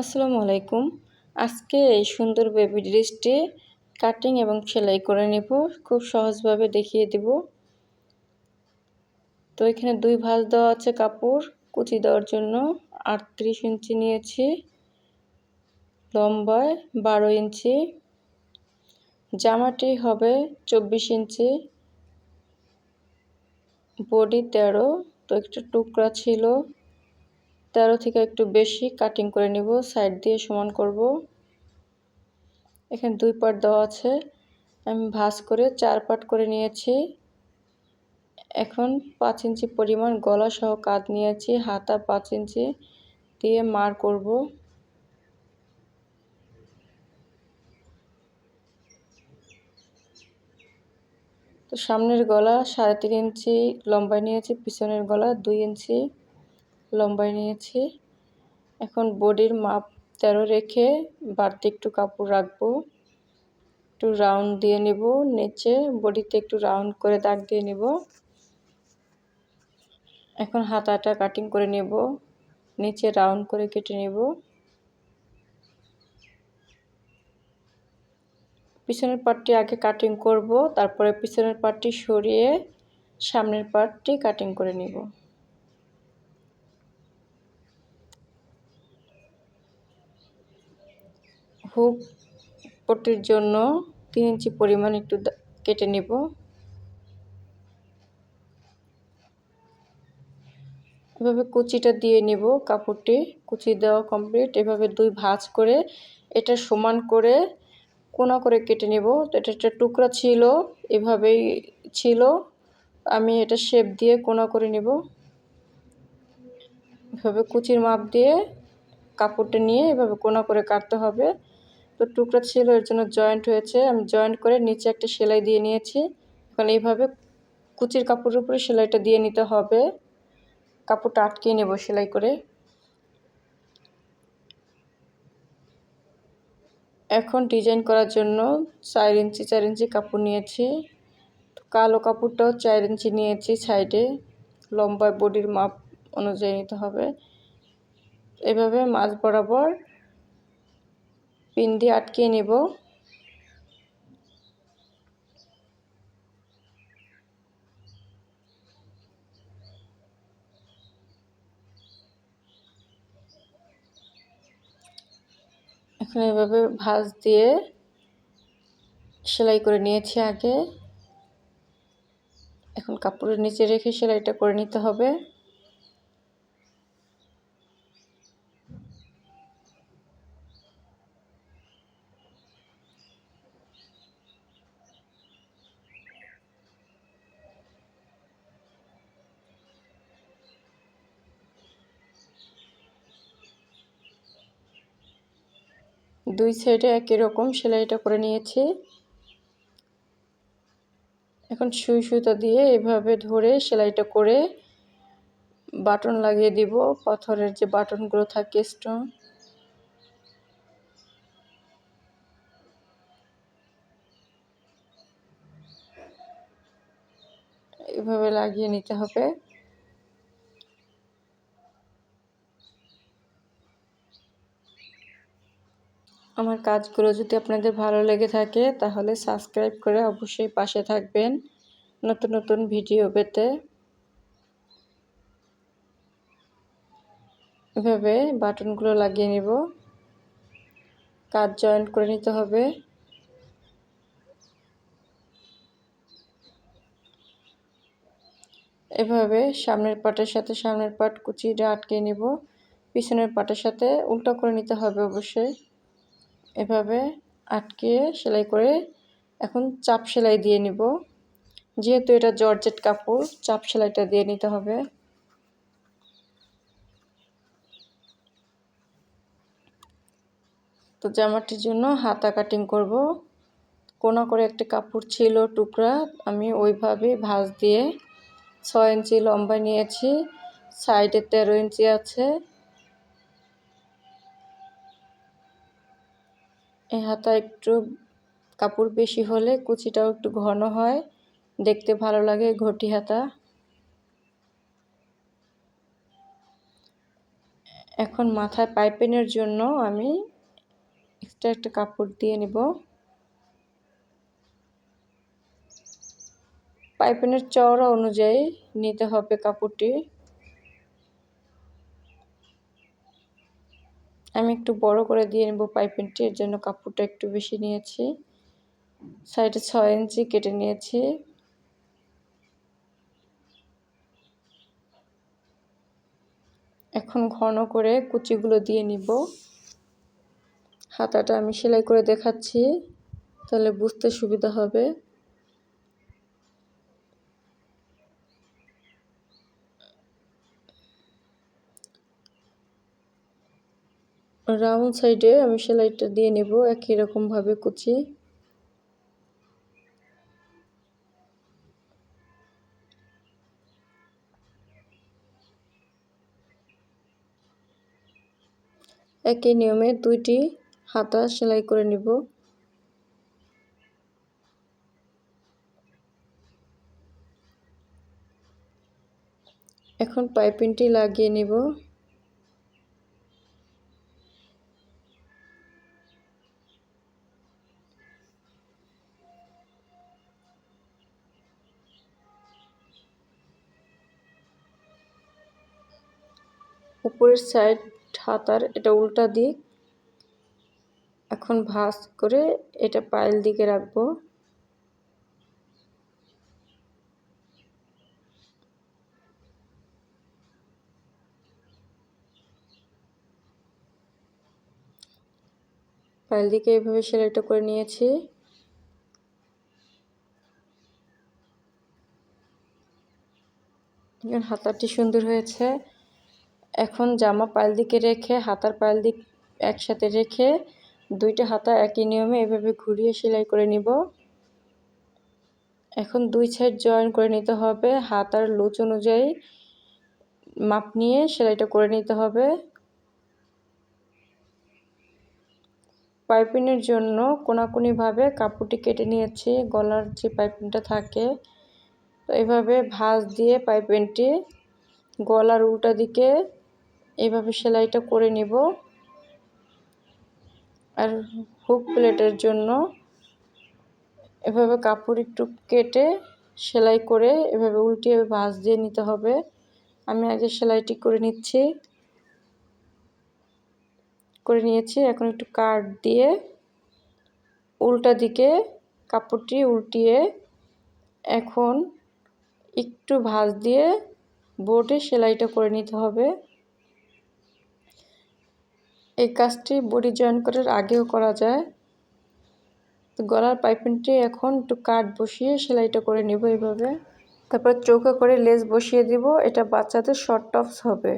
আসসালামু আলাইকুম। আজকে এই সুন্দর বেবি ড্রেসটি কাটিং এবং সেলাই করে নেব। খুব সহজভাবে দেখিয়ে দেব। তো এখানে দুই ভাঁজ দেওয়া আছে কাপড়। কুচি দেওয়ার জন্য আটত্রিশ ইঞ্চি নিয়েছি। লম্বায় বারো ইঞ্চি। জামাটি হবে চব্বিশ ইঞ্চি। বডি তেরো। তো একটা টুকরা ছিল। তেরো থেকে একটু বেশি কাটিং করে নিব সাইড দিয়ে সমান করব। এখানে দুই পার্ট দেওয়া আছে, আমি ভাঁজ করে চার পার্ট করে নিয়েছি। এখন পাঁচ ইঞ্চি পরিমাণ গলা সহ কাঁধ নিয়েছি, হাতা পাঁচ ইঞ্চি দিয়ে মার করব। তো সামনের গলা সাড়ে তিন ইঞ্চি, লম্বায় নিয়েছি, পিছনের গলা দুই ইঞ্চি। লম্বায় নিয়েছি। এখন বডির মাপ তেরো রেখে বাড়তি একটু কাপড় রাখব। একটু রাউন্ড দিয়ে নেব, নিচে বডিতে একটু রাউন্ড করে দাগ দিয়ে নেব। এখন হাতাটা কাটিং করে নেব, নিচে রাউন্ড করে কেটে নেব। পিছনের পার্টটি আগে কাটিং করব, তারপরে পিছনের পার্টটি সরিয়ে সামনের পার্টটি কাটিং করে নেব। হুক পট্টির জন্য তিন ইঞ্চি পরিমাণ একটু কেটে নেব। এভাবে কুচিটা দিয়ে নেব কাপড়টি। কুচি দেওয়া কমপ্লিট এভাবে দুই ভাঁজ করে এটা সমান করে কোনা করে কেটে নেব। তো এটা একটা টুকরা ছিল, এভাবেই ছিল। আমি এটা শেপ দিয়ে কোনা করে নেব। এভাবে কুচির মাপ দিয়ে কাপড়টা নিয়ে এভাবে কোনা করে কাটতে হবে। তো টুকরা ছিল, এর জন্য জয়েন্ট হয়েছে। আমি জয়েন্ট করে নিচে একটা সেলাই দিয়ে নিয়েছি। এখন এইভাবে কুচির কাপড়ের উপরে সেলাইটা দিয়ে নিতে হবে। কাপড়টা আটকিয়ে নেব সেলাই করে। এখন ডিজাইন করার জন্য চার ইঞ্চি চার ইঞ্চি কাপড় নিয়েছি। কালো কাপড়টাও চার ইঞ্চি নিয়েছি সাইডে লম্বা বডির মাপ অনুযায়ী নিতে হবে। এভাবে মাছ বরাবর পিন দিয়ে আটকিয়ে নেব। এখন এভাবে ভাঁজ দিয়ে সেলাই করে নিয়েছি আগে। এখন কাপড়ের নিচে রেখে সেলাইটা করে নিতে হবে। দুই সাইডে একই রকম সেলাইটা করে নিয়েছি। এখন সুই সুতা দিয়ে এভাবে ধরে সেলাইটা করে বাটন লাগিয়ে দিব। পাথরের যে বাটনগুলো থাকে স্টোন এভাবে লাগিয়ে নিতে হবে। আমার কাজগুলো যদি আপনাদের ভালো লেগে থাকে, তাহলে সাবস্ক্রাইব করে অবশ্যই পাশে থাকবেন। নতুন নতুন ভিডিও পেতে এভাবে বাটনগুলো লাগিয়ে নিব। কাজ জয়েন করে নিতে হবে। এভাবে সামনের পাটের সাথে সামনের পাট কুচিটা আটকে নিব। পিছনের পাটের সাথে উল্টো করে নিতে হবে অবশ্যই। এভাবে আটকে সেলাই করে এখন চাপ সেলাই দিয়ে নিব। যেহেতু এটা জর্জেট কাপড়, চাপ সেলাইটা দিয়ে নিতে হবে। তো জামাটির জন্য হাতা কাটিং করব। কোনা করে একটা কাপড় ছিল, টুকরা, আমি ওইভাবে ভাঁজ দিয়ে ছয় ইঞ্চি লম্বা নিয়েছি। সাইডে তেরো ইঞ্চি আছে। হাতা একটু কাপড় বেশি হলে কুচিটাও একটু ঘন হয়। দেখতে ভালো লাগে ঘটি হাতা। এখন মাথায় পাইপিনের জন্য আমি এক্সট্রা একটা কাপড় দিয়ে নেব। পাইপিনের চওড়া অনুযায়ী নিতে হবে কাপড়টি। আমি একটু বড় করে দিয়ে নেব পাইপিনটি, এর জন্য কাপড়টা একটু বেশি নিয়েছি। সাইডে ছয় ইঞ্চি কেটে নিয়েছি। এখন ঘন করে কুচিগুলো দিয়ে নিব। হাতাটা আমি সেলাই করে দেখাচ্ছি, তাহলে বুঝতে সুবিধা হবে। রাউন্ড সাইডে আমি সেলাইটা দিয়ে নেব, একই রকমভাবে কুচি। একই নিয়মে দুইটি হাতা সেলাই করে নিব। এখন পাইপিংটি লাগিয়ে নিব। উপরের সাইড হাতার এটা উল্টা দিক। এখন ভাঁজ করে এটা পায়েল দিকে রাখব। পায়েল দিকে এইভাবে সেলাইটা করে নিয়েছি। হাতাটি সুন্দর হয়েছে। এখন জামা পায়েল দিকে রেখে, হাতার পায়েল দিক একসাথে রেখে দুইটা হাতা একই নিয়মে এভাবে ঘুরিয়ে সেলাই করে নিব। এখন দুই সাইড জয়েন করে নিতে হবে। হাতার লুচ অনুযায়ী মাপ নিয়ে সেলাইটা করে নিতে হবে। পাইপিনের জন্য কোনাকুনিভাবে কাপড়টি কেটে নিয়েছি, গলার যে পাইপিনটা থাকে, তো এইভাবে ভাঁজ দিয়ে পাইপিনটি গলার উল্টা দিকে এইভাবে সেলাইটা করে নিব। আর হুক প্লেটের জন্য এভাবে কাপড় একটু কেটে সেলাই করে এভাবে উল্টিয়ে ভাঁজ দিয়ে নিতে হবে। আমি আগে সেলাইটি করে নিচ্ছি। করে নিয়েছি, এখন একটু কাট দিয়ে উল্টা দিকে কাপড়টি উল্টিয়ে এখন একটু ভাঁজ দিয়ে বোর্ডে সেলাইটা করে নিতে হবে। এই কাজটি বডি জয়েন করার আগেও করা যায়। তো গলার পাইপিংটি এখন একটু কাট বসিয়ে সেলাইটা করে নেব এইভাবে। তারপর চৌকা করে লেস বসিয়ে দিব। এটা বাচ্চাদের শর্ট টপস হবে।